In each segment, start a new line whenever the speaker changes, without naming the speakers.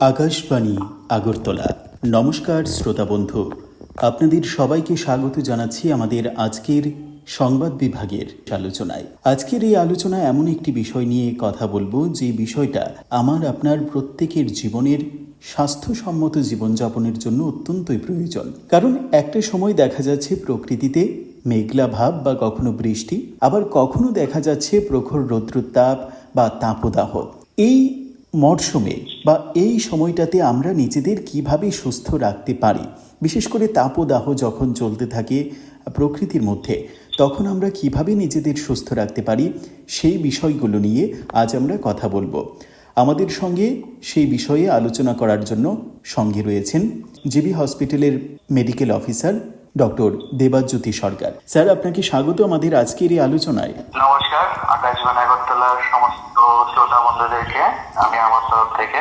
আকাশবাণী, আগরতলা। নমস্কার শ্রোতা বন্ধু, আপনাদের সবাইকে স্বাগত জানাচ্ছি আমাদের আজকের সংবাদ বিভাগের আলোচনায়। আজকের এই আলোচনা এমন একটি বিষয় নিয়ে কথা বলব, যে বিষয়টা আমার, আপনার প্রত্যেকের জীবনের স্বাস্থ্যসম্মত জীবনযাপনের জন্য অত্যন্তই প্রয়োজন। কারণ একটা সময় দেখা যাচ্ছে প্রকৃতিতে মেঘলা ভাব বা কখনো বৃষ্টি, আবার কখনো দেখা যাচ্ছে প্রখর রৌদ্রতাপ বা তাপদাহ। এই মরশুমে বা এই সময়টাতে আমরা নিজেদের কীভাবে সুস্থ রাখতে পারি? বিশেষ করে তাপদাহ যখন চলতে থাকে প্রকৃতির মধ্যে, তখন আমরা কীভাবে নিজেদের সুস্থ রাখতে পারি? সেই বিষয়গুলো নিয়ে আজ আমরা কথা বলব। আমাদের সঙ্গে সেই বিষয়ে আলোচনা করার জন্য সঙ্গে রয়েছেন জিবি হসপিটালের medical officer doctor Debajyoti Sarkar. Sir, আপনাকে স্বাগত আমাদের আজকের এই আলোচনায়।
নমস্কার আগরতলার সমস্ত শ্রোতা বন্ধুদেরকে আমি আমার তরফ থেকে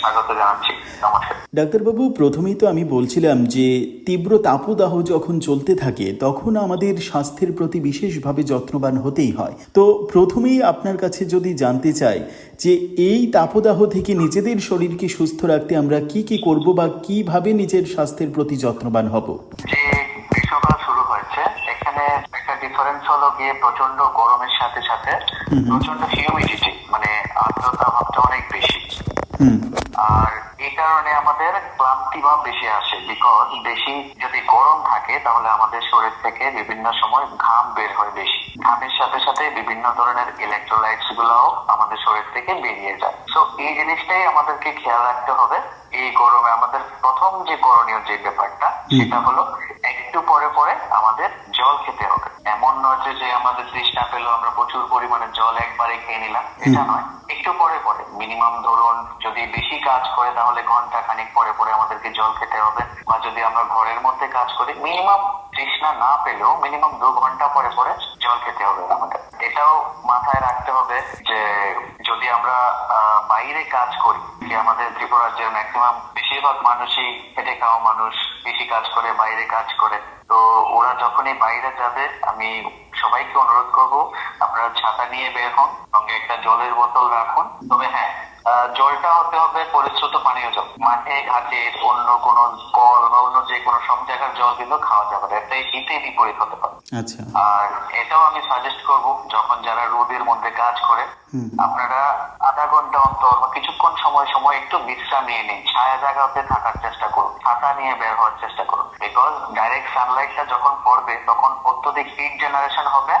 স্বাগত জানাচ্ছি। নমস্কার।
ডাক্তারবাবু প্রথমেই তো আমি বলছিলাম যে তীব্র তাপদাহ যখন চলতে থাকে তখন আমাদের স্বাস্থ্যের প্রতি বিশেষভাবে যত্নবান হতেই হয়। তো প্রথমেই আপনার কাছে যদি জানতে চাই যে এই তাপদাহ থেকে নিজেদের শরীরকে সুস্থ রাখতে আমরা কি কি করব বা কীভাবে নিজের স্বাস্থ্যের প্রতি যত্নবান হব?
যে গ্রীষ্মকাল শুরু হয়েছে এখানে একটা ডিফারেন্স হলো গিয়ে প্রচণ্ড গরমের সাথে সাথে প্রচণ্ড হিউমিডিটি মানে আর্দ্রতা ভাবটা অনেক বেশি। আর এই কারণে আমাদের ক্লান্তি ভাব বেশি আসে বিকজ বেশি যদি গরম থাকে তাহলে আমাদের শরীর থেকে বিভিন্ন সময় ঘাম বের হয় বেশি। ঘামের সাথে সাথে বিভিন্ন ধরনের ইলেকট্রোলাইটস গুলাও আমাদের শরীর থেকে বেরিয়ে যায়। তো এই জিনিসটাই আমাদেরকে খেয়াল রাখতে হবে। এই গরমে আমাদের প্রথম যে করণীয় যে ব্যাপারটা সেটা হলো একটু পরে পরে আমাদের জল খেতে হবে। এমন যে আমাদের তৃষ্ণা পেল আমরা প্রচুর পরিমাণে জল একবারে খেয়ে নিলাম। এটা নয় একটু পরে পরে। মিনিমাম ধরুন যদি বেশি কাজ করে তাহলে ঘণ্টা খানিক পরে পরে আমাদেরকে জল খেতে হবে। বা যদি আমরা ঘরের মধ্যে কাজ করি মিনিমাম তৃষ্ণা না পেলেও মিনিমাম দু ঘণ্টা পরে পরে জল খেতে হবে আমাদের। এটাও মাথায় রাখতে হবে যে যদি আমরা আহ, বাইরে কাজ করি। যে আমাদের ত্রিপুরা রাজ্যের ম্যাক্সিমাম বেশিরভাগ মানুষই খেটে খাওয়া মানুষ, বেশি কাজ করে, বাইরে কাজ করে। তো ওরা যখনই বাইরে যাবে, আমি সবাইকে অনুরোধ করব, আপনারা ছাতা নিয়ে বের হন, সঙ্গে একটা জলের বোতল রাখুন। তবে হ্যাঁ জলটা হতে হবে পরিশ্রুত পানীয় জল। মাঠে ঘাটে অন্য কোনো কল বা অন্য যে কোনো সব জায়গার জল কিন্তু খাওয়া যাবে না। এটাই শীতে বিপরীত হতে পারে।
আচ্ছা।
আর এটাও আমি সাজেস্ট করব যখন যারা রোদের মধ্যে কাজ করে আপনারা আধা ঘণ্টা অন্তর বা কিছুক্ষণ সময় সময় একটু বিশ্রাম নিয়ে নিন। ছায়া জায়গাতে থাকার চেষ্টা করুন। ছাতা নিয়ে বের হওয়ার চেষ্টা করুন। বিকজ ডাইরেক্ট সানলাইটটা যখন পড়বে তখন অত্যধিক হিট জেনারেশন হবে।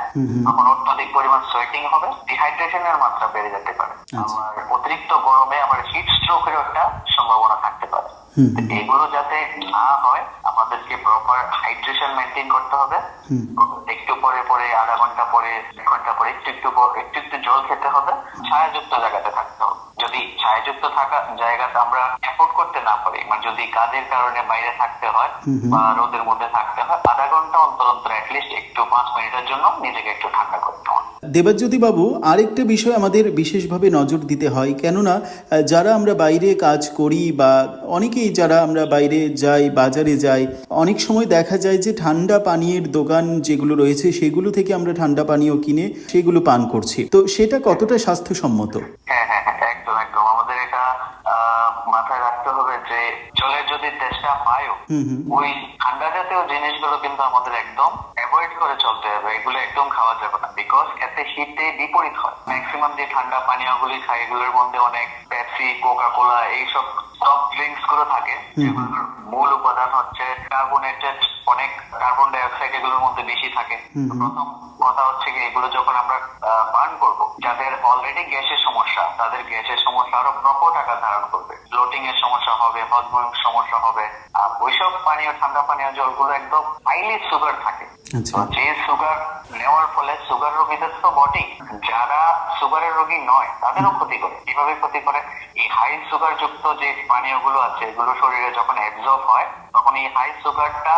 তখন অত্যধিক পরিমাণ সোয়েটিং হবে ডিহাইড্রেশনের মাত্রা বেড়ে যেতে পারে।
আচ্ছা।
আবার অতিরিক্ত গরমে আবার হিট স্ট্রোকের একটা সম্ভাবনা থাকতে পারে। এগুলো যাতে না হয় আমাদেরকে প্রপার হাইড্রেশন মেনটেন করতে হবে। একটু পরে পরে আধা ঘণ্টা পরে এক ঘণ্টা পরে একটু একটু একটু একটু জল খেতে হবে। ছায়াযুক্ত জায়গাতে থাকতে যদি ছায়াযুক্ত থাকা জায়গাতে আমরা অ্যাফোর্ড করতে না পারি মানে যদি কাজের কারণে বাইরে থাকতে হয়। বা রোদের মধ্যে থাকতে হয় আধা ঘণ্টা অন্তর অন্তর অ্যাটলিস্ট একটু পাঁচ মিনিটের জন্য নিজেকে একটু ঠান্ডা করতে হবে।
দেবাজ্যোতি বাবু আরেকটা বিষয় আমাদের বিশেষভাবে নজর দিতে হয় কেননা যারা আমরা বাইরে কাজ করি বা অনেকেই যারা আমরা বাইরে যাই বাজারে যাই অনেক সময় দেখা যায় যে ঠান্ডা পানীয়ের দোকান যেগুলো রয়েছে সেগুলো থেকে আমরা ঠান্ডা পানীয় কিনে সেগুলো পান করছি। তো সেটা কতটা স্বাস্থ্যসম্মত?
হ্যাঁ হ্যাঁ হ্যাঁ একদম একদম আমাদের এটা আহ, মাথায় রাখতে হবে যে জলের যদি তেষ্টা পায়ও
হুম হুম
ওই ঠান্ডা জাতীয় জিনিসগুলো কিন্তু আমাদের একদম অ্যাভয়েড করে চলতে হবে এগুলো একদম খাওয়া যাবে না। বিকজ এতে শীতে বিপরীত হয়। ম্যাক্সিমাম যে ঠান্ডা পানীয়গুলি খাই এগুলোর মধ্যে অনেক পেপসি কোকা কোলা এইসব সফট ড্রিঙ্কসগুলো থাকে যেগুলোর মূল উপাদান হচ্ছে কার্বোনেটেড অনেক কার্বন ডাই অক্সাইড এগুলোর মধ্যে বেশি থাকে। প্রথম কথা হচ্ছে কি এগুলো যখন আমরা বার্ন করব যাদের অলরেডি গ্যাসের সমস্যা। তাদের গ্যাসের সমস্যা আরও প্রকট আকার ধারণ করবে। ব্লোটিং এর সমস্যা হবে হজমের সমস্যা হবে। আর ওইসব পানীয় ঠান্ডা পানীয় জলগুলো একদম হাইলি সুগার থাকে।
আচ্ছা।
যে সুগার নেওয়ার ফলে সুগার রোগীদের তো বডি যারা সুগারের রোগী নয় তাদেরও ক্ষতি করে। কীভাবে ক্ষতি করে? এই হাই সুগার যুক্ত যে পানীয়গুলো আছে এগুলো শরীরে যখন অ্যাবজর্ব হয় তখন এই হাই সুগারটা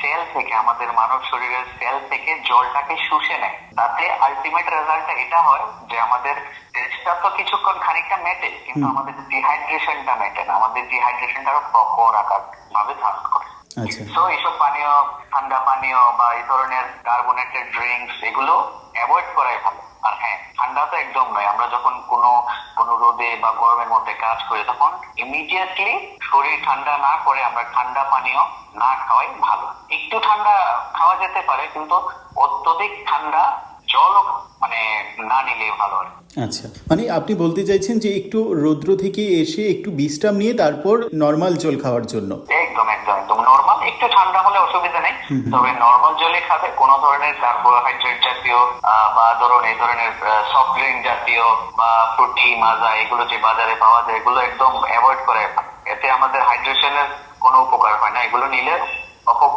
সেল থেকে আমাদের মানব শরীরের সেল থেকে জলটাকে শুষে নেয়। তাতে আলটিমেট রেজাল্টটা এটা হয় যে আমাদের টেস্টটা তো কিছুক্ষণ খানিকটা মেটে কিন্তু আমাদের ডিহাইড্রেশনটা মেটে না। আমাদের ডিহাইড্রেশনটা আরও প্রখর আকার ভাবে ধারণ করে।
আচ্ছা।
তো এইসব পানীয় ঠান্ডা পানীয় বা এই ধরনের কার্বোনেটেড ড্রিঙ্কস এগুলো অ্যাভয়েড করাই ভালো। আর হ্যাঁ ঠান্ডা তো একদম নয়। আমরা যখন কোনো কোনো রোদে বা গরমের মধ্যে কাজ করি তখন ইমিডিয়েটলি শরীর ঠান্ডা না করে আমরা ঠান্ডা পানীয় না খাওয়াই ভালো। একটু ঠান্ডা খাওয়া যেতে পারে কিন্তু অত্যধিক ঠান্ডা জলও মানে না নিলে ভালো আর
আচ্ছা মানে আপনি বলতে চাইছেন যে একটু রৌদ্র থেকে এসে একটু বিশ্রাম নিয়ে তারপর নর্মাল জল খাওয়ার জন্য।
একদম একদম একদম। নর্মাল একটু ঠান্ডা হলে অসুবিধা নেই। তবে নর্মাল জলে খাবে। কোনো ধরনের কার্বোহাইড্রেট জাতীয় বা ধরুন এই ধরনের সফট ড্রিঙ্ক জাতীয় বা ফ্রুটি মাজা এগুলো যে বাজারে পাওয়া যায় এগুলো একদম অ্যাভয়েড করে এতে আমাদের হাইড্রেশনের কোনো উপকার হয় না। এগুলো নিলে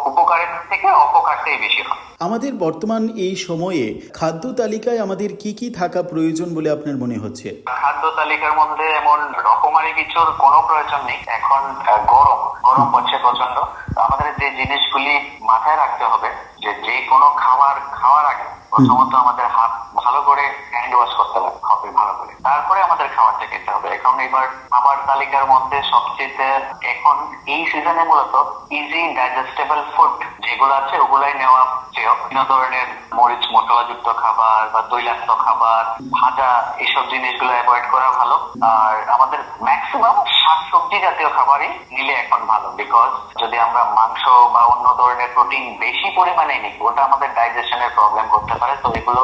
উপকারের থেকে অপকারটাই বেশি হয়।
আমাদের বর্তমান এই সময়ে খাদ্য তালিকায় আমাদের কি কি থাকা প্রয়োজন বলে আপনার মনে হচ্ছে?
খাদ্য তালিকার মধ্যে এমন রকমারি কিছুর কোনো প্রয়োজন নেই। এখন গরম। গরম পড়ছে প্রচণ্ড আমাদের যে জিনিসগুলি মাথায় রাখতে হবে যে যে কোনো খাবার খাওয়ার আগে প্রথমত আমাদের হাত ভালো করে হ্যান্ড ওয়াশ করতে হবে হবে ভালো করে। তারপরে আমাদের খাবারটা খেতে হবে। এখন এবার খাবার তালিকার মধ্যে সবচেয়ে এখন এই সিজনে মূলত ইজি ডাইজেস্টেবল ফুড যেগুলো আছে ওগুলাই নেওয়া বিভিন্ন ধরনের মরিচ মশলাযুক্ত খাবার বা তৈলাক্ত খাবার ভাজা এইসব জিনিসগুলো অ্যাভয়েড করা ভালো। আর আমাদের ম্যাক্সিমাম শাকসবজি জাতীয় খাবারই নিলে এখন ভালো বিকজ যদি আমরা মাংস বা অন্য ধরনের প্রোটিন বেশি পরিমাণে নিই ওটা আমাদের ডাইজেশনের প্রবলেম করতে পারে। তো এগুলো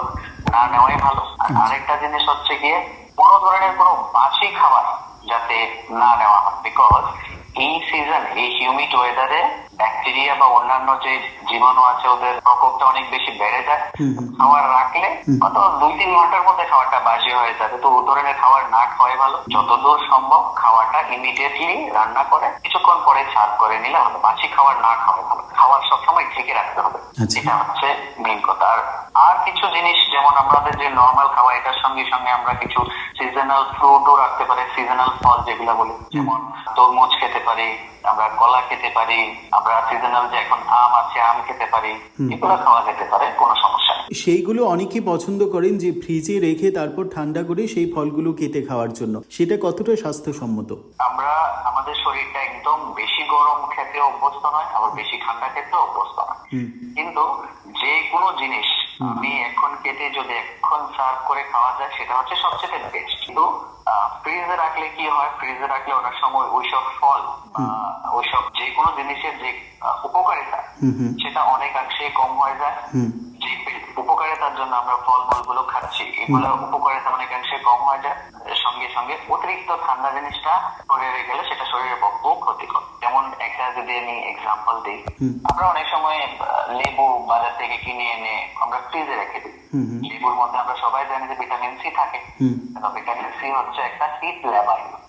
না নেওয়াই ভালো। আরেকটা জিনিস হচ্ছে গিয়ে কোনো ধরনের কোনো বাসি খাবার যাতে না নেওয়া হয়। বিকজ এই সিজন এই হিউমিড ওয়েদারে ব্যাকটেরিয়া বা অন্যান্য যে জীবাণু আছে ওদের প্রকোপটা অনেক বেশি বেড়ে যায়। খাবার রাখলে হয়তো দুই তিন ঘণ্টার মধ্যে খাবারটা বাসি হয়ে যাবে। তো ও ধরনের খাবার না খাওয়াই ভালো। যতদূর সম্ভব খাওয়াটা ইমিডিয়েটলি রান্না করে কিছুক্ষণ পরে সার্ভ করে নিলে ভালো বাসি খাবার না খাওয়াই ভালো। খাবার সবসময় ঢেকে রাখতে হবে।
আচ্ছা।
এটা হচ্ছে মেইন কথা। আর আর কিছু জিনিস যেমন আমাদের যে নর্মাল খাবার এটার সঙ্গে সঙ্গে আমরা কিছু সিজনাল ফ্রুটও রাখতে পারি সিজনাল ফল যেগুলো বলি। যেমন তরমুজ খেতে পারি আমরা কলা খেতে পারি আমরা সিজনাল যে এখন আম আছে আম খেতে পারি এগুলো খাওয়া যেতে পারে কোনো সমস্যা নেই।
সেইগুলো অনেকে পছন্দ করেন যে ফ্রিজে রেখে তারপর ঠান্ডা করে সেই ফলগুলো কেটে খাওয়ার জন্য। সেটা কতটা স্বাস্থ্যসম্মত?
আমরা শরীরটা একদম বেশি গরম খেতে অভ্যস্ত নয় আবার বেশি ঠান্ডা খেতে অভ্যস্ত নয়। কিন্তু যে কোনো জিনিস আমি এখন কেটে যদি এখন সার্ভ করে খাওয়া যায় সেটা হচ্ছে সবচেয়ে বেস্ট কিন্তু ফ্রিজে রাখলে কি হয়? ফ্রিজে রাখলে অনেক সময় ওইসব ফল ওইসব যে কোনো জিনিসের যে উপকারিতা সেটা অনেকাংশে কম হয়ে যায়। যে উপকারিতার জন্য আমরা ফলমূলগুলো খাচ্ছি এগুলো উপকারিতা অনেকাংশে কম হয়ে যায়। সঙ্গে সঙ্গে অতিরিক্ত ঠান্ডা জিনিসটা শরীরে গেলে সেটা শরীরের পক্ষেও ক্ষতিকর। যেমন একটা যদি আমি এক্সাম্পল দিই আমরা অনেক সময় লেবু বাজার থেকে কিনে এনে আমরা ফ্রিজে রেখে দিই। লেবুর মধ্যে আমরা সবাই জানি যে ভিটামিন সি থাকে। ভিটামিন সি হচ্ছে একটা হিট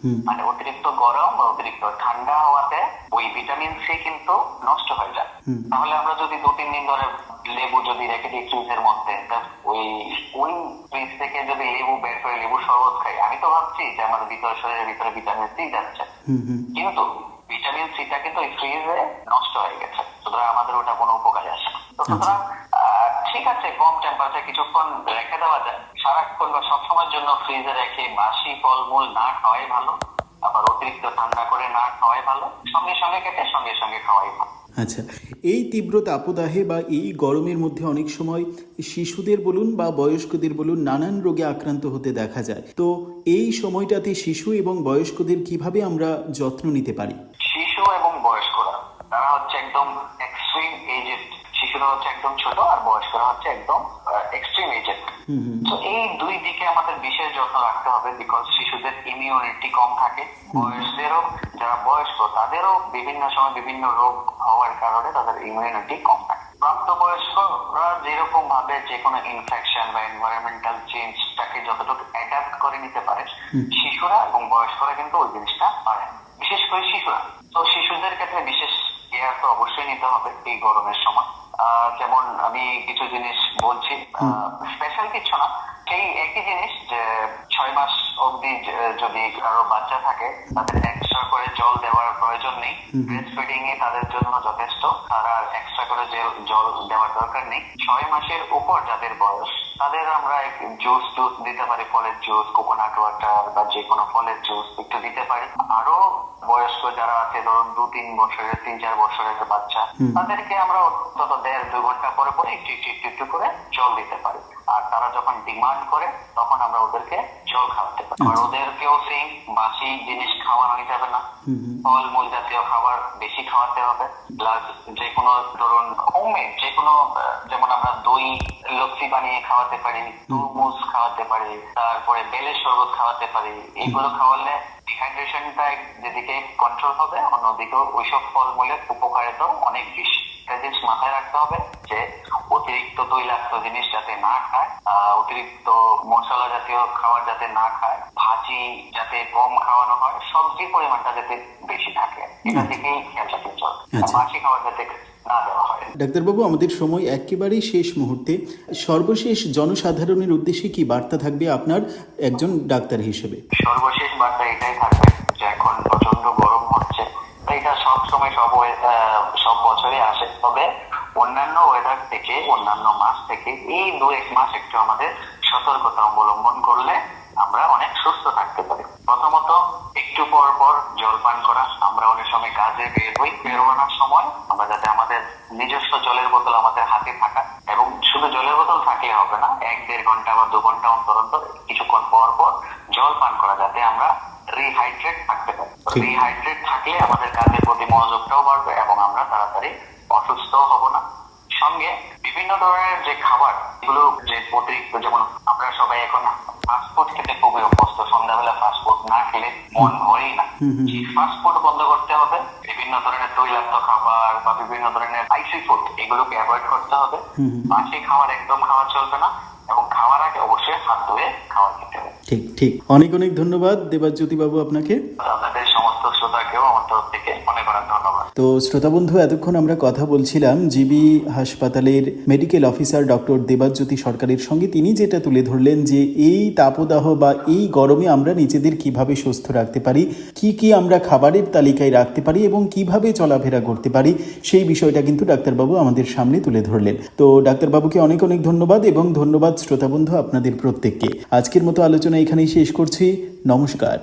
হুম।
মানে অতিরিক্ত গরম বা অতিরিক্ত ঠান্ডা হওয়াতে ওই ভিটামিন সি কিন্তু নষ্ট হয়ে যায়। তাহলে আমরা যদি দু তিন দিন ধরে লেবু যদি রেখে দিই ফ্রিজের মধ্যে ওই ওই ফ্রিজ থেকে যদি লেবু বের করে লেবু শরবত খাই আমি তো ভাবছি যে আমার ভিতরে শরীরের ভিতরে ভিটামিন সি যাচ্ছে। কিন্তু ভিটামিন সিটা কিন্তু ওই ফ্রিজে নষ্ট হয়ে গেছে। সুতরাং আমাদের ওটা কোনো উপকারে আসে না। তো সুতরাং ঠিক আছে কম টেম্পারেচার কিছুক্ষণ রেখে দেওয়া যায়। সারাক্ষণ বা সবসময়ের জন্য ফ্রিজে রেখে বাসি ফলমূল না খাওয়াই ভালো। আবার অতিরিক্ত ঠান্ডা করে না খাওয়াই ভালো। সঙ্গে সঙ্গে কেটে সঙ্গে সঙ্গে খাওয়াই ভালো।
আচ্ছা এই তীব্র তাপদাহে বা এই গরমের মধ্যে অনেক সময় শিশুদের বলুন বা বয়স্কদের বলুন নানান রোগে আক্রান্ত হতে দেখা যায়। তো এই সময়টাতে শিশু এবং বয়স্কদের কীভাবে আমরা যত্ন নিতে পারি?
শিশু এবং বয়স্করা তারা হচ্ছে একদম এক্সট্রিম এজেড শিশুরা হচ্ছে একদম ছোট আর বয়স্করা হচ্ছে একদম এক্সট্রিম
হুম
তো এই দুই দিকে আমাদের বিশেষ যত্ন রাখতে হবে বিকজ শিশুদের ইমিউনিটি কম থাকে। বয়সদেরও যারা বয়স্ক তাদেরও বিভিন্ন সময় বিভিন্ন রোগ হওয়ার কারণে তাদের ইমিউনিটি কম থাকে। প্রাপ্তবয়স্করা যেরকম ভাবে যে কোনো ইনফেকশন বা এনভায়রনমেন্টাল চেঞ্জটাকে যতটুকু অ্যাডাপ্ট করে নিতে পারে শিশুরা এবং বয়স্করা কিন্তু ওই জিনিসটা পারে বিশেষ করে শিশুরা। তো শিশুদের ক্ষেত্রে বিশেষ কেয়ার তো অবশ্যই নিতে হবে এই গরমের সময়। যেমন আমি কিছু জিনিস বলছি স্পেশাল কিছু না। সেই একই জিনিস যে ছয় মাস অবধি যদি কারও বাচ্চা থাকে তাদের এক্সট্রা করে জল দেওয়ার প্রয়োজন নেই। ব্রেস্ট ফিডিং এ তাদের জন্য যথেষ্ট। তারা এক্সট্রা করে জল দেওয়ার দরকার নেই। ছয় মাসের উপর যাদের বয়স তাদের আমরা জুস টুস দিতে পারি ফলের জুস কোকোনাট ওয়াটার বা যে কোনো ফলের জুস একটু দিতে পারি। আরও বয়স্ক যারা আছে ধরুন দু তিন বছরের তিন চার বছরের বাচ্চা তাদেরকে আমরা অন্তত দেড় দুই ঘণ্টা পরে পরে একটু একটু একটু একটু করে জল দিতে পারি। আর তারা যখন ডিমান্ড করে তখন আমরা ওদেরকে জল খাওয়াতে পারি। আর ওদেরকেও সেম বাসি জিনিস খাওয়ানো যাবে না। ফল মূল জাতীয় খাবার বেশি খাওয়াতে হবে। প্লাস যে কোনো ধরুন হোমমেড যে কোনো যেমন আমরা দই লস্যি বানিয়ে খাওয়াতে পারি তরমুজ খাওয়াতে পারি তারপরে বেলের শরবত খাওয়াতে পারি এগুলো খাওয়ালে ডিহাইড্রেশনটা যেদিকে কন্ট্রোল হবে অন্যদিকে ওইসব ফলমূলের উপকারিতাও অনেক বেশি। একটা জিনিস মাথায় রাখতে হবে যে অতিরিক্ত তৈলাক্ত জিনিস যাতে না খায় আহ, অতিরিক্ত মশলা জাতীয় খাবার যাতে না খায় ভাজি যাতে কম খাওয়ানো হয় সবজির পরিমাণটা যাতে বেশি থাকে। এটা দিকেই খেয়াল রাখতে চলবে
আচ্ছা।
বাসি খাবার যাতে
ডাক্তারবাবু, আমাদের সময় একেবারেই শেষ মুহূর্তে। সর্বশেষ জনসাধারণের উদ্দেশ্যে কি বার্তা থাকবে আপনার একজন ডাক্তার হিসেবে?
সর্বশেষ বার্তা এটাই থাকবে যে এখন প্রচণ্ড গরম হচ্ছে। এটা সব সময় সব সব বছরই আসে। তবে অন্যান্য ওয়েদার থেকে, অন্যান্য মাস থেকে এই দু এক মাস একটু আমাদের সতর্কতা অবলম্বন করলে আমরা অনেক সুস্থ থাকতে পারি। প্রথমত একটু পর পর জল পান করা। আমরা অনেক সময় কাজে বের হই। বেরোনোর সময় নিজস্ব জলের বোতল আমাদের হাতে থাকা এবং শুধু জলের বোতল থাকলে হবে না এক দেড় ঘণ্টা বা দু ঘণ্টা অন্তর অন্তর কিছুক্ষণ পর পর জল পান করা যাতে আমরা রিহাইড্রেট থাকতে পারি। রিহাইড্রেট থাকলে আমাদের কাজের প্রতি মনোযোগটাও বাড়বে এবং আমরা তাড়াতাড়ি অসুস্থ হব না। সঙ্গে বিভিন্ন ধরনের যে খাবার এগুলো যে অতিরিক্ত যেমন আমরা সবাই এখন ফাস্টফুড খেতে খুবই অভ্যস্ত। সন্ধ্যাবেলা ফাস্টফুড না খেলে মন ভরেই না। ফাস্টফুড বন্ধ করতে হবে। বিভিন্ন ধরনের তৈলাক্ত খাবার বা বিভিন্ন ধরনের আইসি ফুড এগুলোকে অ্যাভয়েড করতে হবে। বাসি খাবার একদম খাওয়া চলবে না এবং খাওয়ার আগে অবশ্যই হাত ধুয়ে খাওয়া খেতে হবে।
ঠিক ঠিক। অনেক অনেক ধন্যবাদ দেবাজ্যোতি বাবু আপনাকে।
আপনাদের সমস্ত শ্রোতাকেও আমার তরফ থেকে অনেক অনেক ধন্যবাদ
তো শ্রোতা বন্ধু এতক্ষণ আমরা কথা বলছিলাম জিবি হাসপাতালের মেডিকেল অফিসার ডক্টর দেবাজ্যোতি সরকারের সঙ্গে। তিনি যেটা তুলে ধরলেন যে এই তাপদাহ বা এই গরমে আমরা নিজেদের কীভাবে সুস্থ রাখতে পারি, কি কি আমরা খাবারের তালিকায় রাখতে পারি এবং কীভাবে চলাফেরা করতে পারি, সেই বিষয়টা কিন্তু ডাক্তারবাবু আমাদের সামনে তুলে ধরলেন। তো ডাক্তারবাবুকে অনেক অনেক ধন্যবাদ এবং ধন্যবাদ শ্রোতা বন্ধু আপনাদের প্রত্যেককে। আজকের মতো আলোচনা এখানেই শেষ করছি। নমস্কার।